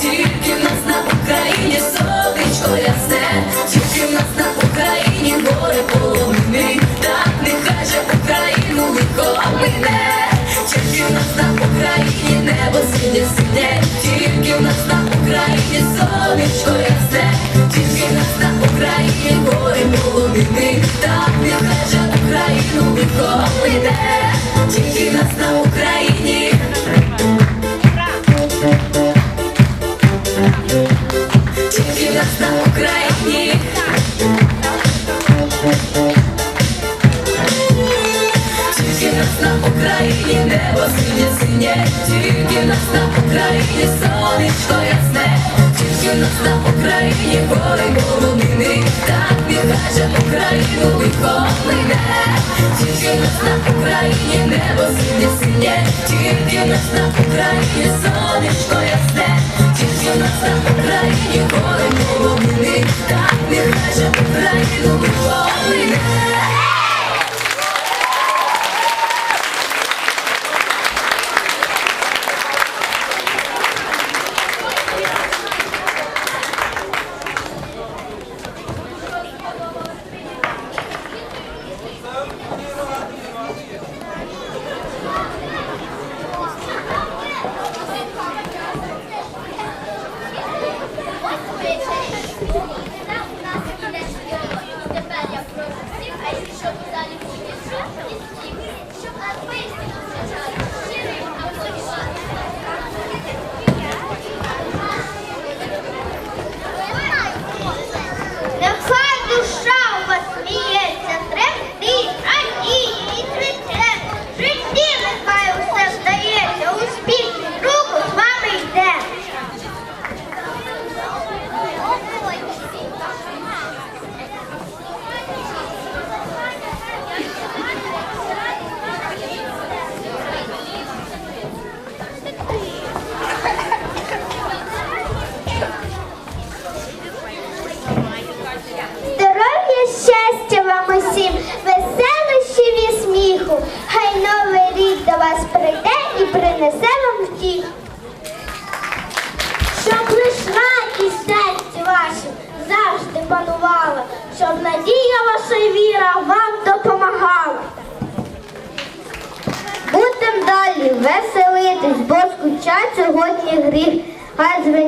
тільки в нас на Україні сонечко ясне, тільки в нас на Україні горе полонини, так нехай же Україну лихо мине, тільки в нас на Україні небо синє синє, тільки в нас на Україні сонечко ясне, тільки в нас на Україні горе полонини, так нехай же Україну лихо мине, тільки в нас синє синє Тільки нас на Україні сонечко ясне. Тільки нас на Україні гори полонини Так нехай же Україну лихо мине Тільки нас на Україні небо синє синє. Тільки нас на Україні сонечко ясне. Тільки нас на Україні гори полонини Так нехай же Україну лихо мине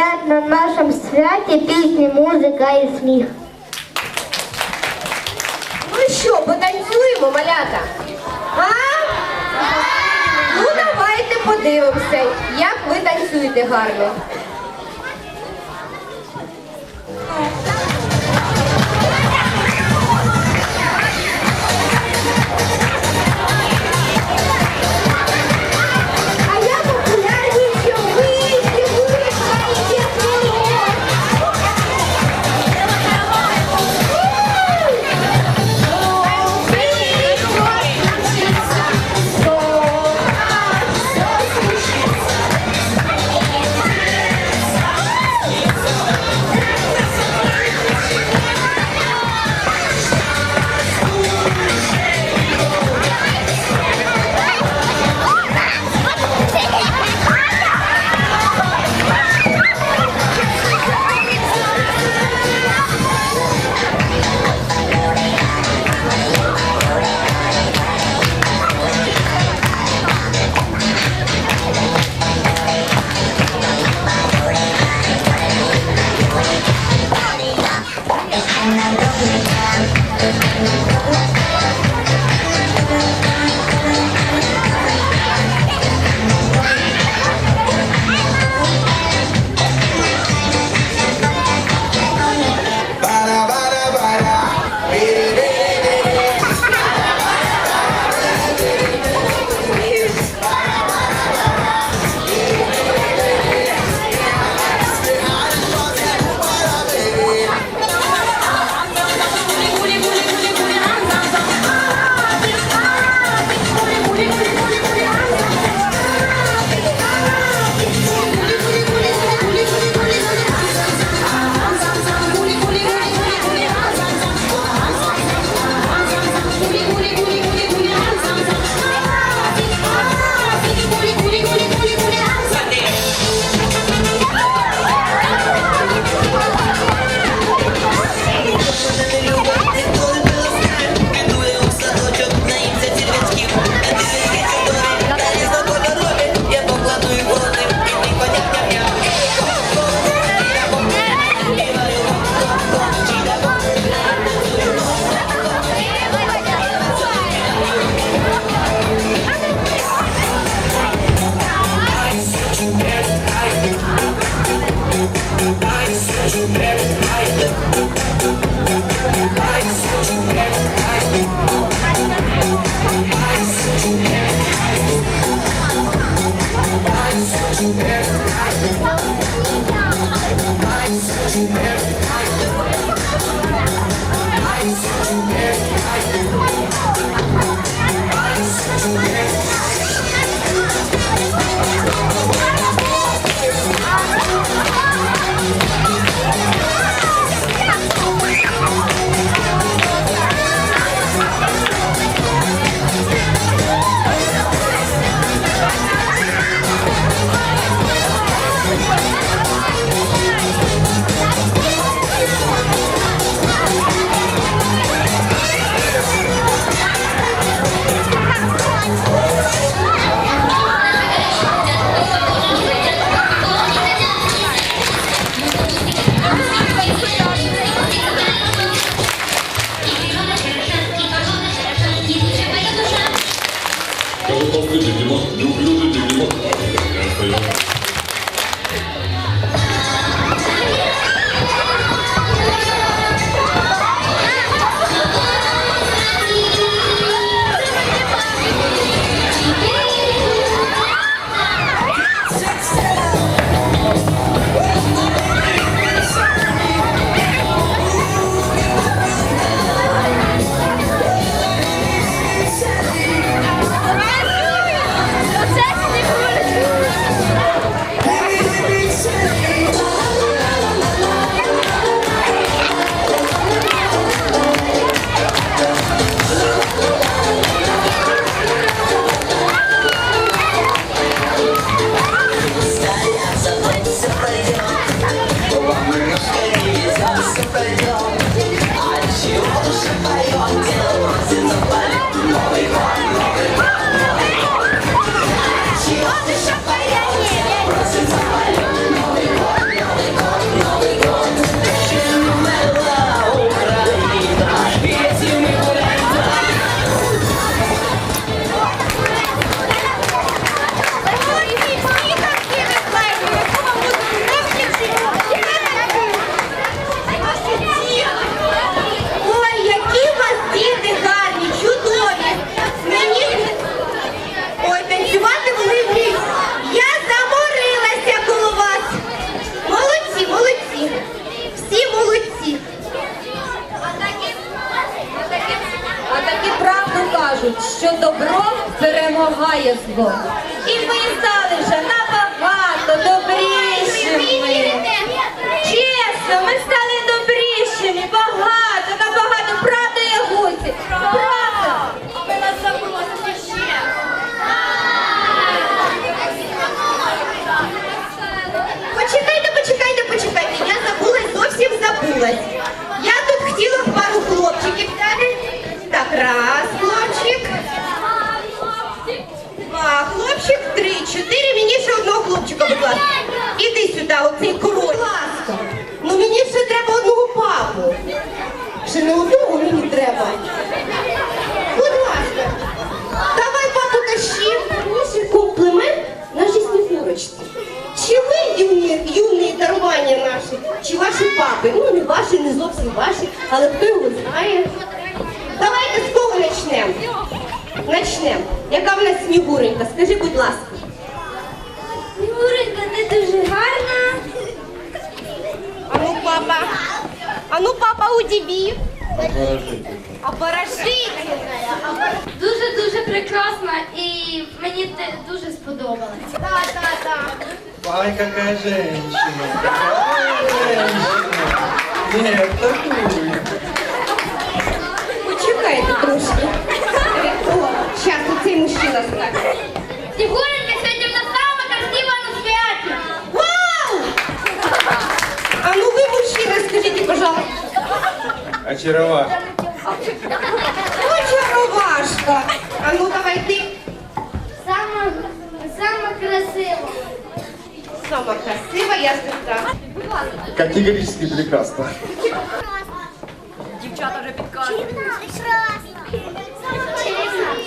Звенять на нашому святі пісні, музика і сміх. Ну що, потанцюємо, малята? А? Ну, давайте подивимося, як ви танцюєте гарно. Зовсім ваші, але хто його знає. Давайте з кого почнемо? Начнемо. Яка в нас снігуренька? Скажи, будь ласка. Снігуренька, ти дуже гарна. Ану, папа. Ану, папа, удиви. Оборожительна. Дуже-дуже прекрасна і мені те дуже сподобалось. Да, да, да. Ай, какая женщина! Какая женщина! Нет, такую. Почекайте трошки. Е, О, зараз оцей мужчина скаже. Снігуренька сьогодні в нас сама красива на святі. Вау! А ну вы, мужчина, скажите, пожалуйста. Очаровашка. Очаровашка. А ну давай ты. Сама, сама красива. Сама красива, я сестра. Категорически прекрасно.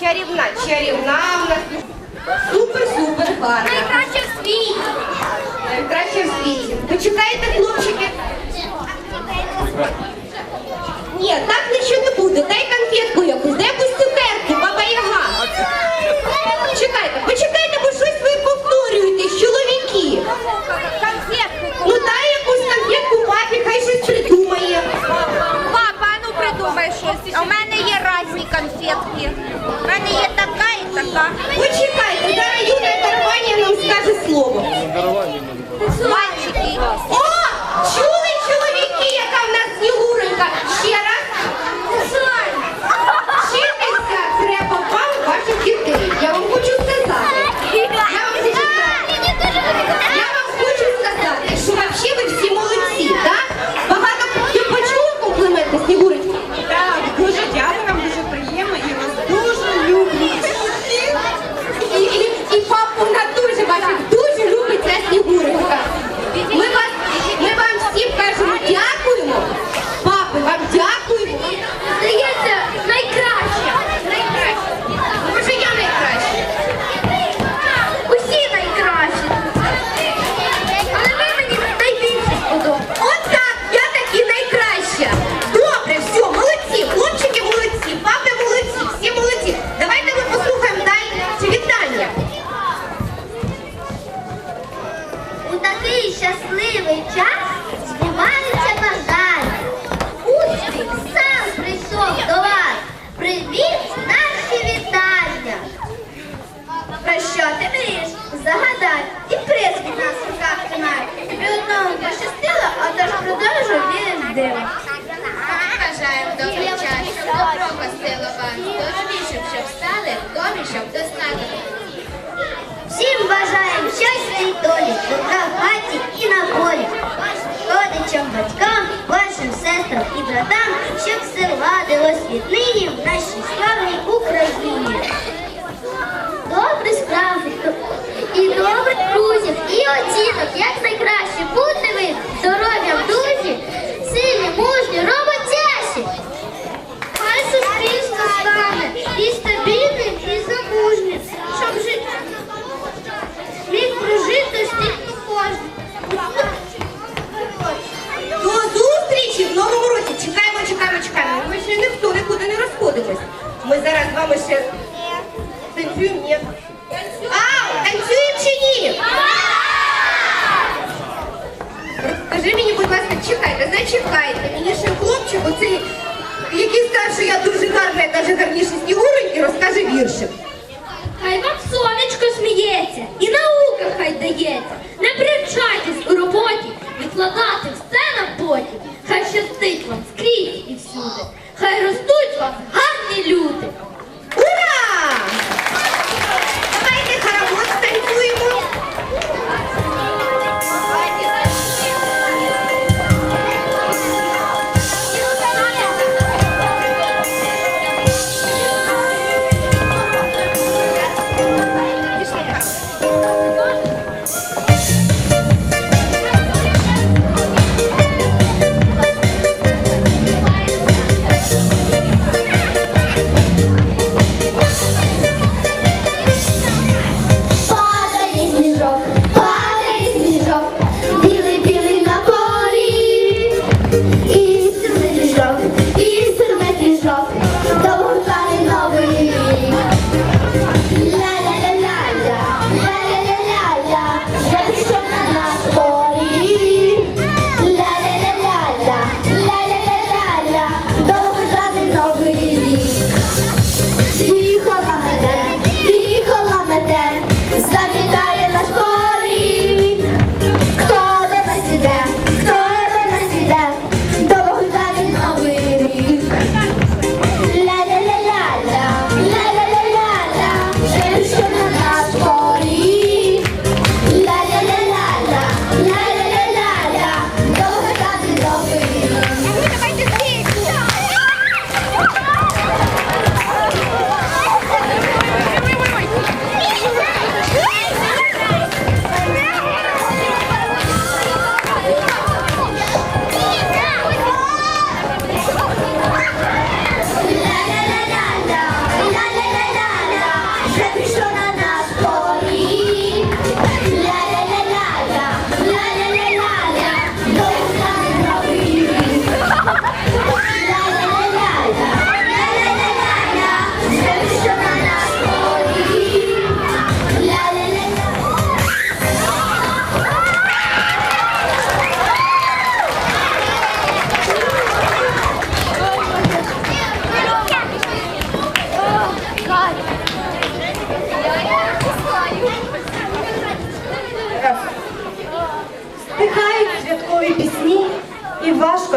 Чарівна, чарівна в нас. Супер-супер гарна. Найкраще в світі. Найкраще в світі. Почекайте, хлопчики. Ні, так нічого не буде. Дай конфетку якусь, дай якусь Нині в нашій славній Україні. Добрі справи і добрих друзів, і оцінок як найкраще буде. хай щастить вам скрізь і всюди, хай ростуть вам гарні люди.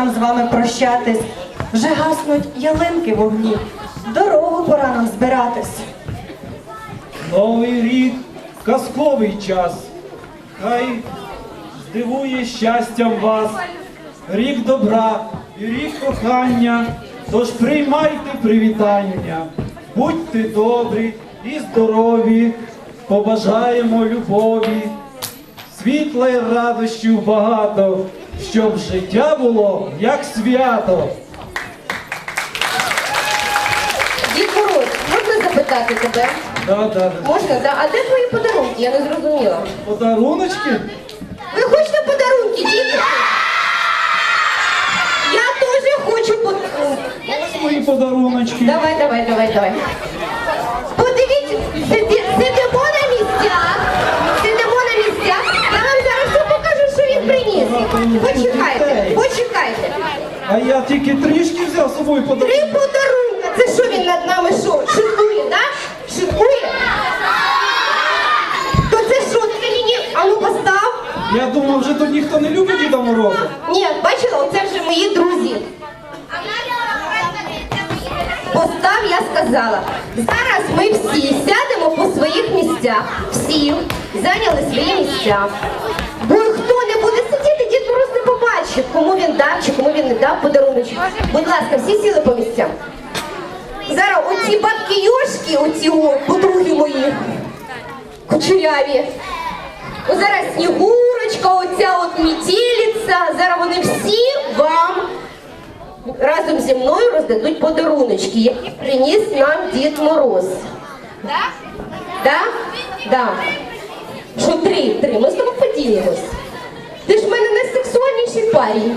Нам з вами прощатись. Вже гаснуть ялинки вогні. Дорогу пора нам збиратись. Новий рік казковий час. Хай здивує щастям вас. Рік добра і рік кохання. Тож приймайте привітання. Будьте добрі і здорові. Побажаємо любові. Світла й радощів багато, щоб життя було як свято. Дід Мороз, можна запитати тебе? Да, да, да. Можна, да? А де твої подарунки? Я не зрозуміла. Подаруночки? Ви хочете подарунки, діти? Я теж хочу подарунки. Ось мої подаруночки. Давай, давай, давай, давай. Подивіться, сидимо на місцях. Сидимо на місцях. Я вам зараз все покажу, що він приніс. Почекайте, почекайте. А я тільки трішки взяв з собою Три подарунки. подарунка. Це що він над нами що? Шикує, да? Шикує? То це що? Це мені? А ну постав. Я думав, вже тут ніхто не любить Діда Мороза. Ні, бачила, оце вже мої друзі. Постав, я сказала. Зараз ми всі сядемо по своїх місцях. Всі зайняли свої місця. Бо хто не буде сидіти, Дід Мороз не побачить, кому він дав чи кому він дав подаруночок. Будь ласка, всі сіли по місцям. Зараз оці бабки Йошки, оці подруги мої, кучеряві. Зараз Снігурочка, оця от метелиця, зараз вони всі вам разом зі мною роздадуть подаруночки, які приніс нам Дід Мороз. Так? Так? Так. Що три? Три. Ми з тобою поділимось. Ти ж в мене найсексуальніший парень.